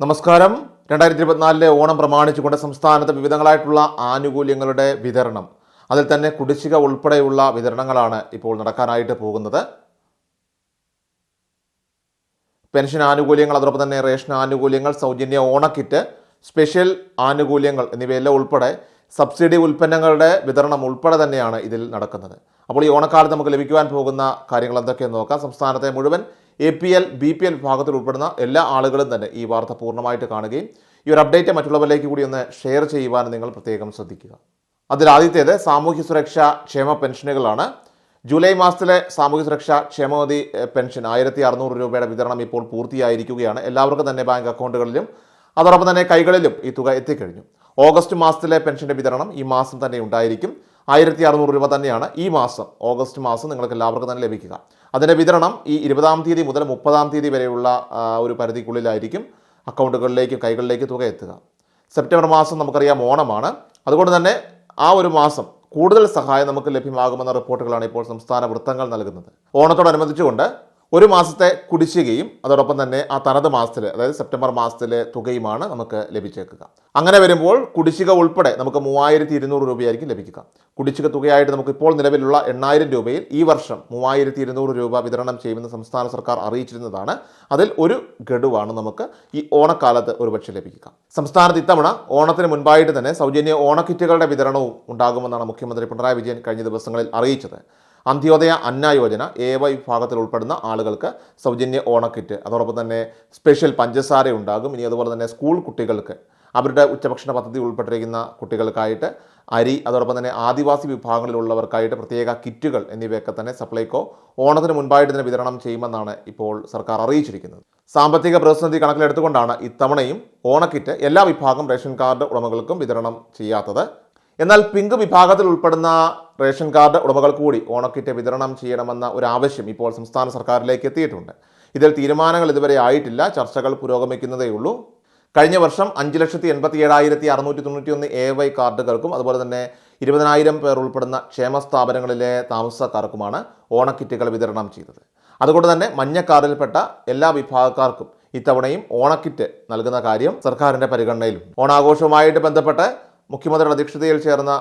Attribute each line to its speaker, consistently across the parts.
Speaker 1: നമസ്കാരം. രണ്ടായിരത്തി ഇരുപത്തിനാലിലെ ഓണം പ്രമാണിച്ചുകൊണ്ട് സംസ്ഥാനത്ത് വിവിധങ്ങളായിട്ടുള്ള ആനുകൂല്യങ്ങളുടെ വിതരണം. അതിൽ തന്നെ കുടിശ്ശിക ഉൾപ്പെടെയുള്ള വിതരണങ്ങളാണ് ഇപ്പോൾ നടക്കാനായിട്ട് പോകുന്നത്. പെൻഷൻ ആനുകൂല്യങ്ങൾ അതോടൊപ്പം തന്നെ റേഷൻ ആനുകൂല്യങ്ങൾ സൗജന്യ ഓണക്കിറ്റ് സ്പെഷ്യൽ ആനുകൂല്യങ്ങൾ എന്നിവയെല്ലാം ഉൾപ്പെടെ സബ്സിഡി ഉൽപ്പന്നങ്ങളുടെ വിതരണം ഉൾപ്പെടെ തന്നെയാണ് ഇതിൽ നടക്കുന്നത്. അപ്പോൾ ഈ ഓണക്കാലത്ത് നമുക്ക് ലഭിക്കുവാൻ പോകുന്ന കാര്യങ്ങൾ എന്തൊക്കെയെന്ന് നോക്കാം. സംസ്ഥാനത്തെ മുഴുവൻ A P L B P L വിഭാഗത്തിൽ ഉൾപ്പെടുന്ന എല്ലാ ആളുകളും തന്നെ ഈ വാർത്ത പൂർണമായിട്ട് കാണുകയും ഈ ഒരു അപ്ഡേറ്റ് മറ്റുള്ളവരിലേക്ക് കൂടി ഒന്ന് ഷെയർ ചെയ്യുവാൻ നിങ്ങൾ പ്രത്യേകം ശ്രദ്ധിക്കുക. അതിൽ ആദ്യത്തേത് സാമൂഹ്യ സുരക്ഷാ ക്ഷേമ പെൻഷനുകളാണ്. ജൂലൈ മാസത്തിലെ സാമൂഹ്യ സുരക്ഷാ ക്ഷേമനിധി പെൻഷൻ ആയിരത്തി അറുന്നൂറ് രൂപയുടെ വിതരണം ഇപ്പോൾ പൂർത്തിയായിരിക്കുകയാണ്. എല്ലാവർക്കും തന്നെ ബാങ്ക് അക്കൗണ്ടുകളിലും അതോടൊപ്പം തന്നെ കൈകളിലും ഈ തുക എത്തിക്കഴിഞ്ഞു. ഓഗസ്റ്റ് മാസത്തിലെ പെൻഷന്റെ വിതരണം ഈ മാസം തന്നെ ഉണ്ടായിരിക്കും. ആയിരത്തി അറുന്നൂറ് രൂപ തന്നെയാണ് ഈ മാസം ഓഗസ്റ്റ് മാസം നിങ്ങൾക്ക് എല്ലാവർക്കും തന്നെ ലഭിക്കുക. അതിന്റെ വിതരണം ഈ ഇരുപതാം തീയതി മുതൽ മുപ്പതാം തീയതി വരെയുള്ള ഒരു പരിധിക്കുള്ളിലായിരിക്കും അക്കൗണ്ടുകളിലേക്കും കൈകളിലേക്കും തുക എത്തുക. സെപ്റ്റംബർ മാസം നമുക്കറിയാം ഓണമാണ്. അതുകൊണ്ട് തന്നെ ആ ഒരു മാസം കൂടുതൽ സഹായം നമുക്ക് ലഭ്യമാകുമെന്ന റിപ്പോർട്ടുകളാണ് ഇപ്പോൾ സംസ്ഥാന വൃത്തങ്ങൾ നൽകുന്നത്. ഓണത്തോടനുബന്ധിച്ചുകൊണ്ട് ഒരു മാസത്തെ കുടിശ്ശികയും അതോടൊപ്പം തന്നെ ആ തനത് മാസത്തിൽ അതായത് സെപ്റ്റംബർ മാസത്തിലെ തുകയുമാണ് നമുക്ക് ലഭിച്ചേക്കുക. അങ്ങനെ വരുമ്പോൾ കുടിശ്ശിക ഉൾപ്പെടെ നമുക്ക് മൂവായിരത്തി ഇരുന്നൂറ് രൂപയായിരിക്കും ലഭിക്കുക. കുടിശ്ശിക തുകയായിട്ട് നമുക്ക് ഇപ്പോൾ നിലവിലുള്ള എണ്ണായിരം രൂപയിൽ ഈ വർഷം മൂവായിരത്തി ഇരുന്നൂറ് രൂപ വിതരണം ചെയ്യുമെന്ന് സംസ്ഥാന സർക്കാർ അറിയിച്ചിരുന്നതാണ്. അതിൽ ഒരു ഗഡുവാണ് നമുക്ക് ഈ ഓണക്കാലത്ത് ഒരുപക്ഷെ ലഭിക്കുക. സംസ്ഥാനത്ത് ഇത്തവണ ഓണത്തിന് മുൻപായിട്ട് തന്നെ സൗജന്യ ഓണക്കിറ്റുകളുടെ വിതരണവും ഉണ്ടാകുമെന്നാണ് മുഖ്യമന്ത്രി പിണറായി വിജയൻ കഴിഞ്ഞ ദിവസങ്ങളിൽ അറിയിച്ചത്. അന്ത്യോദയ അന്ന യോജന എ വൈ വിഭാഗത്തിൽ ഉൾപ്പെടുന്ന ആളുകൾക്ക് സൗജന്യ ഓണക്കിറ്റ്. അതോടൊപ്പം തന്നെ സ്പെഷ്യൽ പഞ്ചസാര ഉണ്ടാകും. ഇനി അതുപോലെ തന്നെ സ്കൂൾ കുട്ടികൾക്ക് അവരുടെ ഉച്ചഭക്ഷണ പദ്ധതി ഉൾപ്പെട്ടിരിക്കുന്ന കുട്ടികൾക്കായിട്ട് അരി അതോടൊപ്പം തന്നെ ആദിവാസി വിഭാഗങ്ങളിലുള്ളവർക്കായിട്ട് പ്രത്യേക കിറ്റുകൾ എന്നിവയൊക്കെ തന്നെ സപ്ലൈകോ ഓണത്തിന് മുൻപായിട്ട് തന്നെ വിതരണം ചെയ്യുമെന്നാണ് ഇപ്പോൾ സർക്കാർ അറിയിച്ചിരിക്കുന്നത്. സാമ്പത്തിക പ്രതിസന്ധി കണക്കിലെടുത്തുകൊണ്ടാണ് ഇത്തവണയും ഓണക്കിറ്റ് എല്ലാ വിഭാഗം റേഷൻ കാർഡ് ഉടമകൾക്കും വിതരണം ചെയ്യാത്തത്. എന്നാൽ പിങ്ക് വിഭാഗത്തിൽ ഉൾപ്പെടുന്ന റേഷൻ കാർഡ് ഉടമകൾ കൂടി ഓണക്കിറ്റ് വിതരണം ചെയ്യണമെന്ന ഒരു ആവശ്യം ഇപ്പോൾ സംസ്ഥാന സർക്കാരിലേക്ക് എത്തിയിട്ടുണ്ട്. ഇതിൽ തീരുമാനങ്ങൾ ഇതുവരെ ആയിട്ടില്ല. ചർച്ചകൾ പുരോഗമിക്കുന്നതേയുള്ളൂ കഴിഞ്ഞ വർഷം അഞ്ച് ലക്ഷത്തി എൺപത്തി ഏഴായിരത്തി അറുന്നൂറ്റി തൊണ്ണൂറ്റി ഒന്ന് എ വൈ കാർഡുകൾക്കും അതുപോലെ തന്നെ ഇരുപതിനായിരം പേർ ഉൾപ്പെടുന്ന ക്ഷേമ സ്ഥാപനങ്ങളിലെ താമസക്കാർക്കുമാണ് ഓണക്കിറ്റുകൾ വിതരണം ചെയ്തത്. അതുകൊണ്ട് തന്നെ മഞ്ഞ കാർഡിൽപ്പെട്ട എല്ലാ വിഭാഗക്കാർക്കും ഇത്തവണയും ഓണക്കിറ്റ് നൽകുന്ന കാര്യം സർക്കാരിന്റെ പരിഗണനയിലും ഓണാഘോഷവുമായിട്ട് ബന്ധപ്പെട്ട് മുഖ്യമന്ത്രിയുടെ അധ്യക്ഷതയിൽ ചേർന്ന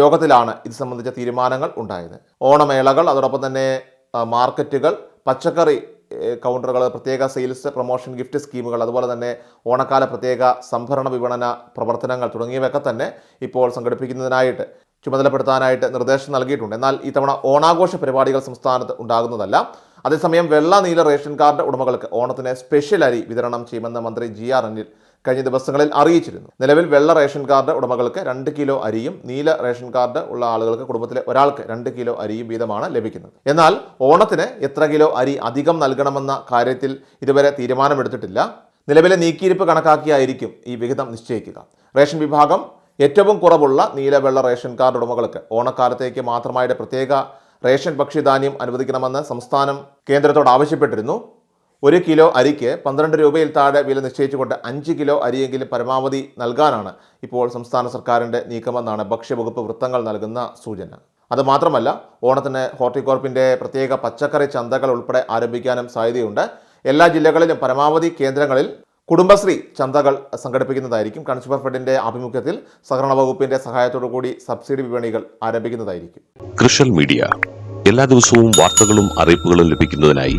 Speaker 1: യോഗത്തിലാണ് ഇത് സംബന്ധിച്ച തീരുമാനങ്ങൾ ഉണ്ടായത്. ഓണമേളകൾ അതോടൊപ്പം തന്നെ മാർക്കറ്റുകൾ പച്ചക്കറി കൗണ്ടറുകൾ പ്രത്യേക സെയിൽസ് പ്രൊമോഷൻ ഗിഫ്റ്റ് സ്കീമുകൾ അതുപോലെ തന്നെ ഓണക്കാല പ്രത്യേക സംഭരണ വിപണന പ്രവർത്തനങ്ങൾ തുടങ്ങിയവയൊക്കെ തന്നെ ഇപ്പോൾ സംഘടിപ്പിക്കുന്നതിനായിട്ട് ചുമതലപ്പെടുത്താനായിട്ട് നിർദ്ദേശം നൽകിയിട്ടുണ്ട്. എന്നാൽ ഇത്തവണ ഓണാഘോഷ പരിപാടികൾ സംസ്ഥാനത്ത് ഉണ്ടാകുന്നതല്ല. അതേസമയം വെള്ള നീല റേഷൻ കാർഡ് ഉടമകൾക്ക് ഓണത്തിന് സ്പെഷ്യൽ അരി വിതരണം ചെയ്യുമെന്ന് മന്ത്രി ജി ആർ അനിൽ കഴിഞ്ഞ ദിവസങ്ങളിൽ അറിയിച്ചിരുന്നു. നിലവിൽ വെള്ള റേഷൻ കാർഡ് ഉടമകൾക്ക് രണ്ട് കിലോ അരിയും നീല റേഷൻ കാർഡ് ഉള്ള ആളുകൾക്ക് കുടുംബത്തിലെ ഒരാൾക്ക് രണ്ട് കിലോ അരിയും വീതമാണ് ലഭിക്കുന്നത്. എന്നാൽ ഓണത്തിന് എത്ര കിലോ അരി അധികം നൽകണമെന്ന കാര്യത്തിൽ ഇതുവരെ തീരുമാനമെടുത്തിട്ടില്ല. നിലവിലെ നീക്കിയിരിപ്പ് കണക്കാക്കിയായിരിക്കും ഈ വിഹിതം നിശ്ചയിക്കുക. റേഷൻ വിഭാഗം ഏറ്റവും കുറവുള്ള നീല വെള്ള റേഷൻ കാർഡ് ഉടമകൾക്ക് ഓണക്കാലത്തേക്ക് മാത്രമായിട്ട് പ്രത്യേക റേഷൻ ഭക്ഷ്യധാന്യം അനുവദിക്കണമെന്ന് സംസ്ഥാനം കേന്ദ്രത്തോട് ആവശ്യപ്പെട്ടിരുന്നു. ഒരു കിലോ അരിക്ക് പന്ത്രണ്ട് രൂപയിൽ താഴെ വില നിശ്ചയിച്ചുകൊണ്ട് അഞ്ച് കിലോ അരിയെങ്കിലും പരമാവധി നൽകാനാണ് ഇപ്പോൾ സംസ്ഥാന സർക്കാരിന്റെ നീക്കമെന്നാണ് ഭക്ഷ്യവകുപ്പ് വൃത്തങ്ങൾ നൽകുന്ന സൂചന. അതുമാത്രമല്ല ഓണത്തിന് ഹോർട്ടികോർപ്പിന്റെ പ്രത്യേക പച്ചക്കറി ചന്തകൾ ഉൾപ്പെടെ ആരംഭിക്കാനും സാധ്യതയുണ്ട്. എല്ലാ ജില്ലകളിലും പരമാവധി കേന്ദ്രങ്ങളിൽ കുടുംബശ്രീ ചന്തകൾ സംഘടിപ്പിക്കുന്നതായിരിക്കും. കൺസ്യൂമർ ഫെഡിന്റെ ആഭിമുഖ്യത്തിൽ സഹകരണ വകുപ്പിന്റെ സഹായത്തോടു കൂടി സബ്സിഡി വിപണികൾ ആരംഭിക്കുന്നതായിരിക്കും.
Speaker 2: കൃഷൽ മീഡിയ. എല്ലാ ദിവസവും വാർത്തകളും അറിയിപ്പുകളും ലഭിക്കുന്നതിനായി